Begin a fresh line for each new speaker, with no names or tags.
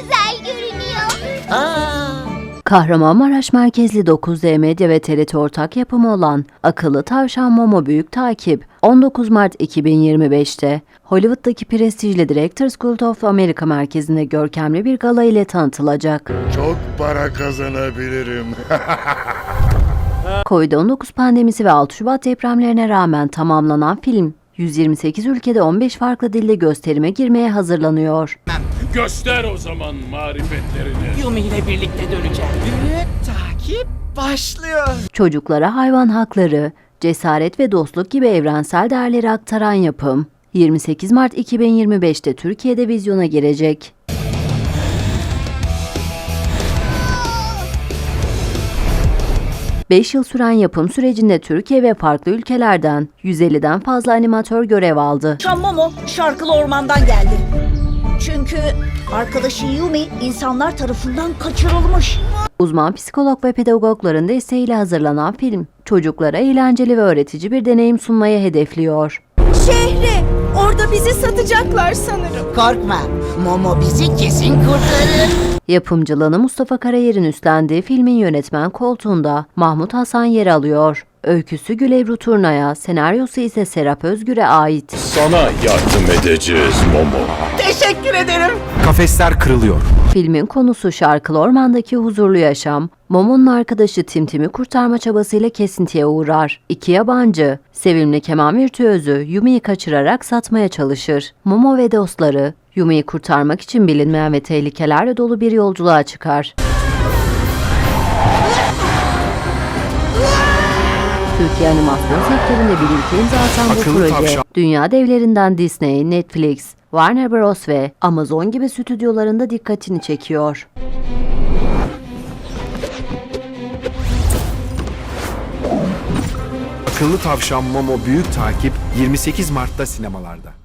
güzel görünüyor.
Aa,
Kahramanmaraş merkezli 9D Medya ve TRT ortak yapımı olan Akıllı Tavşan Momo Büyük Takip 19 Mart 2025'te Hollywood'daki prestijli Directors Guild of America merkezinde görkemli bir gala ile tanıtılacak.
Çok para kazanabilirim.
Covid-19 pandemisi ve 6 Şubat depremlerine rağmen tamamlanan film 128 ülkede 15 farklı dilde gösterime girmeye hazırlanıyor.
Göster o zaman marifetlerini.
Yumi ile birlikte döneceğim. Büyük takip başlıyor.
Çocuklara hayvan hakları, cesaret ve dostluk gibi evrensel değerleri aktaran yapım 28 Mart 2025'te Türkiye'de vizyona girecek. Beş yıl süren yapım sürecinde Türkiye ve farklı ülkelerden 150'den fazla animatör görev aldı.
Şan Momo şarkılı ormandan geldi. Çünkü arkadaşı Yumi insanlar tarafından kaçırılmış.
Uzman psikolog ve pedagogların desteğiyle hazırlanan film, çocuklara eğlenceli ve öğretici bir deneyim sunmayı hedefliyor.
Şehre! Orada bizi satacaklar sanırım.
Korkma. Momo bizi kesin kurtarır.
Yapımcılığını Mustafa Karayer'in üstlendiği filmin yönetmen koltuğunda Mahmut Hasan yer alıyor. Öyküsü Gülebru Turna'ya, senaryosu ise Serap Özgür'e ait.
Sana yardım edeceğiz Momo.
Teşekkür ederim.
Kafesler kırılıyor.
Filmin konusu şarkılı ormandaki huzurlu yaşam, Momo'nun arkadaşı Timtim'i kurtarma çabasıyla kesintiye uğrar. İki yabancı, sevimli keman virtüözü Yumi'yi kaçırarak satmaya çalışır. Momo ve dostları, Yumi'yi kurtarmak için bilinmeyen ve tehlikelerle dolu bir yolculuğa çıkar. Türkiye animasyon sektöründe bir ilke imza atan bu
Akıllı
proje,
tavşan.
dünya devlerinden Disney, Netflix, Warner Bros. ve Amazon gibi stüdyolarında dikkatini çekiyor.
Akıllı Tavşan Momo Büyük Takip 28 Mart'ta sinemalarda.